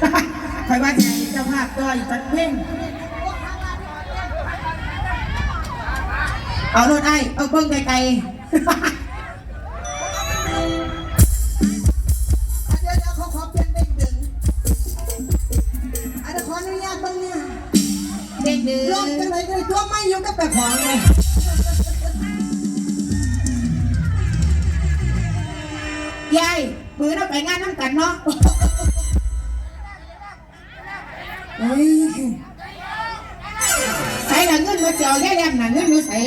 เพลงเอารถไอ้เอาเบิ้งไกลเดี๋ยวเดี๋ยวเขาขอเพลงเด้งดึงอันนี้ขออนุญาตบ้างเนี่ยๆเด็กดื้อลองจังไหนก็ได้ตัวไม่อยู่กับแต่ของเลยยายมือเราไปงานน้ำกันเนาะ เฮ้ยใส่หนังเงินมาเจียวยายแดงหนังเงินมาใส่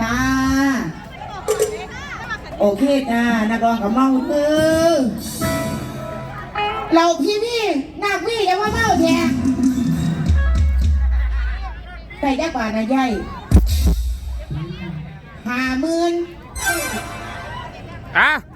ตาโอเคจ้านักร้องกับเมาคือเราพี่พี่นักพี่อย่าว่าเมาแท้ใส่ได้กว่านะยายห้าหมื่นอะอะ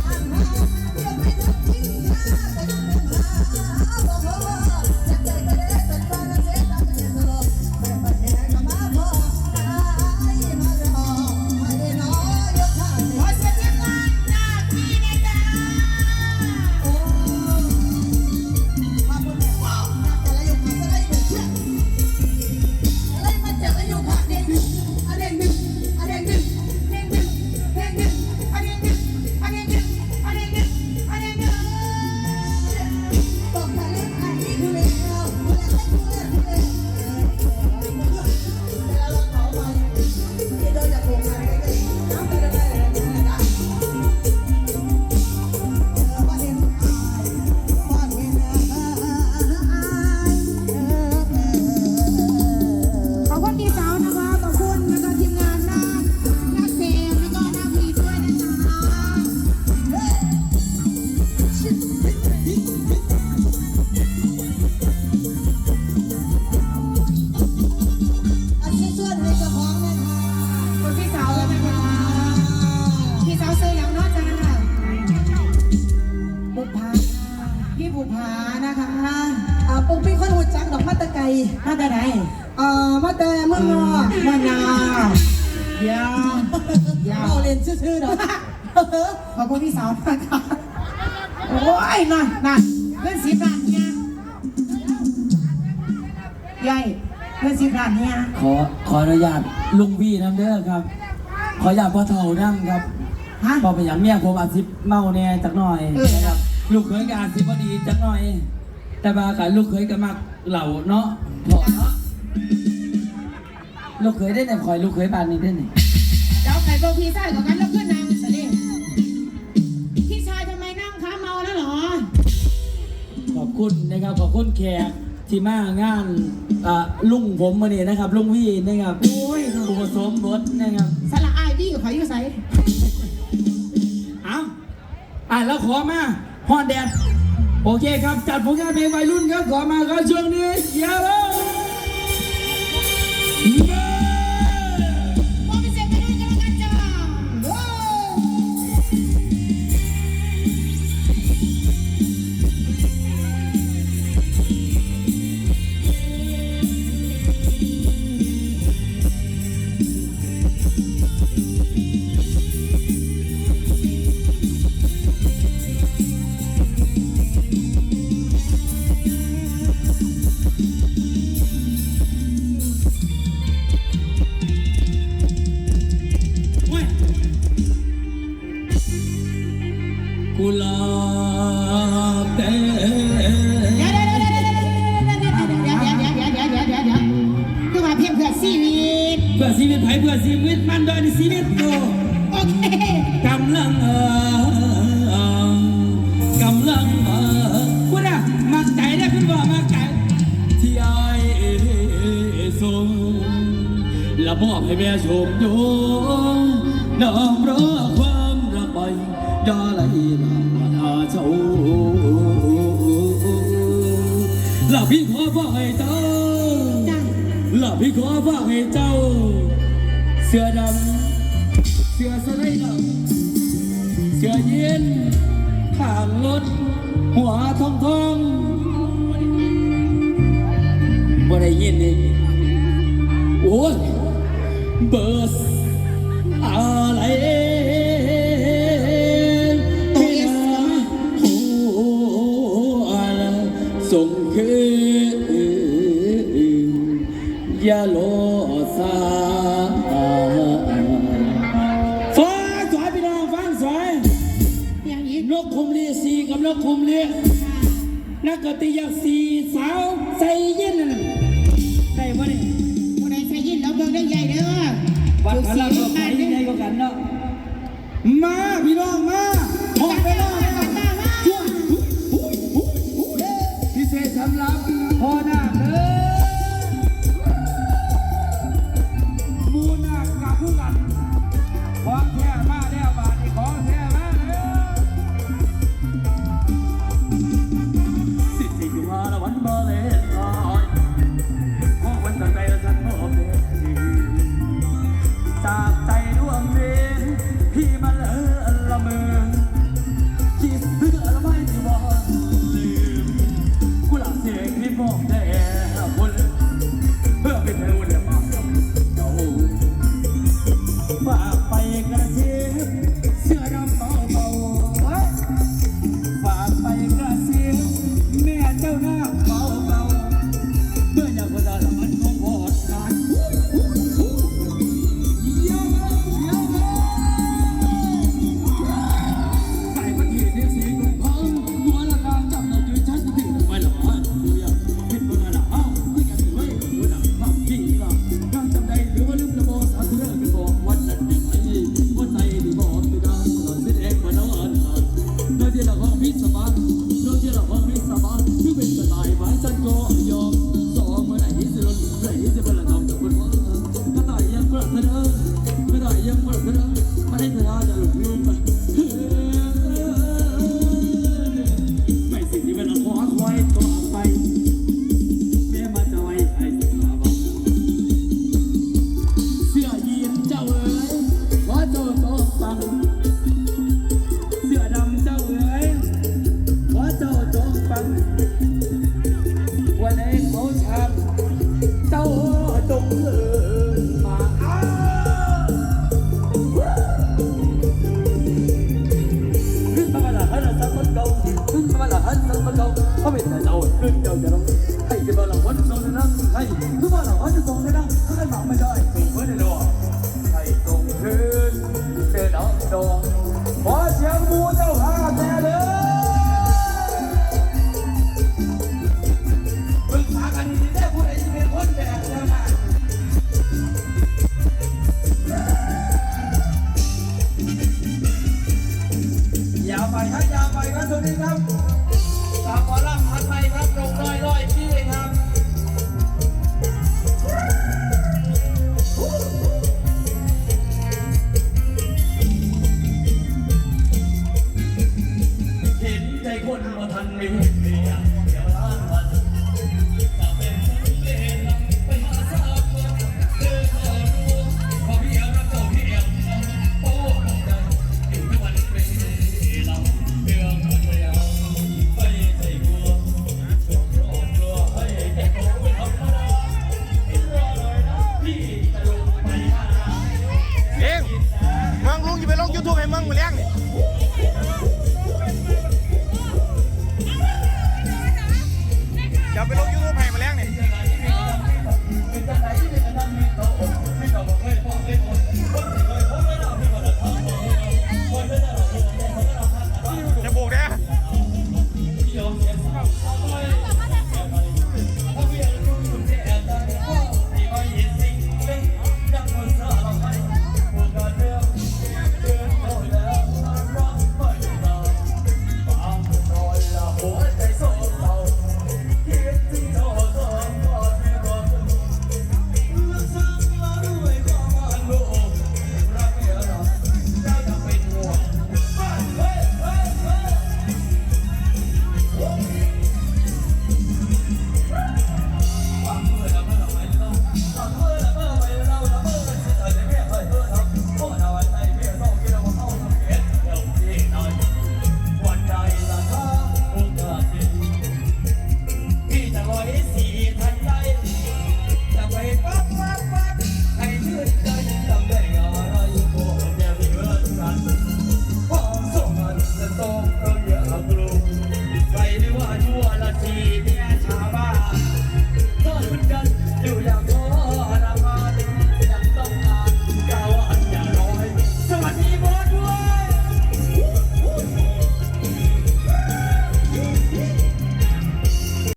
ข ขอบคุณพี่สาวนะคะโอ้ยนั่นนั่นเงินสิบล้านเนี่ยยายเงินสิบล้านเนี่ยขอขออนุญาตลุงพี่น้ำเด้อครับ ขออยากพ่อเฒ่านั่งครับฮะพอเป็นอย่างเมียผมอาจสิเมาแน่จักหน่อยเออนะครับลูกเคยก็อาจสิพอดีจักหน่อย แต่บากับลูกเคยก็มักเหล่าเนาะพอเนาะลูกเคยได้แต่คอยลูกเคยบานนี้ได้ไหนเจ้าไข่โบพีซ่ากับกันแล้ว นะครับขอบคุณแขกที่มางานลุงผมมาเนี่ยนะครับ ลุงวีนะครับโอ้ยอุปสมบทนะครับสละอายดีขออยู่ใส่เอาอะแล้วขอมาฮอนแดดโอเคครับ จัดผลงานเพลงวัยรุ่นครับ ขอมาครับช่วงนี้ยอะเลย น้ำรักความระบายยาไหลหลาทาเจ้าลาบพี่ขอฝากให้เจ้าลาบพี่ขอฝากให้เจ้า เสื้อดำเสื้อสไลด์ดำเสื้อเย็นข้างรถหัวทองทองบ่ได้ยินนี่โอ้ยเบอร์สอา งคือยาโลซาฟ้าสวยพี่น้องฟ้าสวยนกคุมเรียสีกับนกคุมเรียนักกติยาสีสาวใจเย็นนั่นใส่บ่เนี่ยใดใจเย็นเราเบิ่งได้ใหญ่เด้อวัดพระราชาใหญ่ก็กันเนาะมาพี่น้อง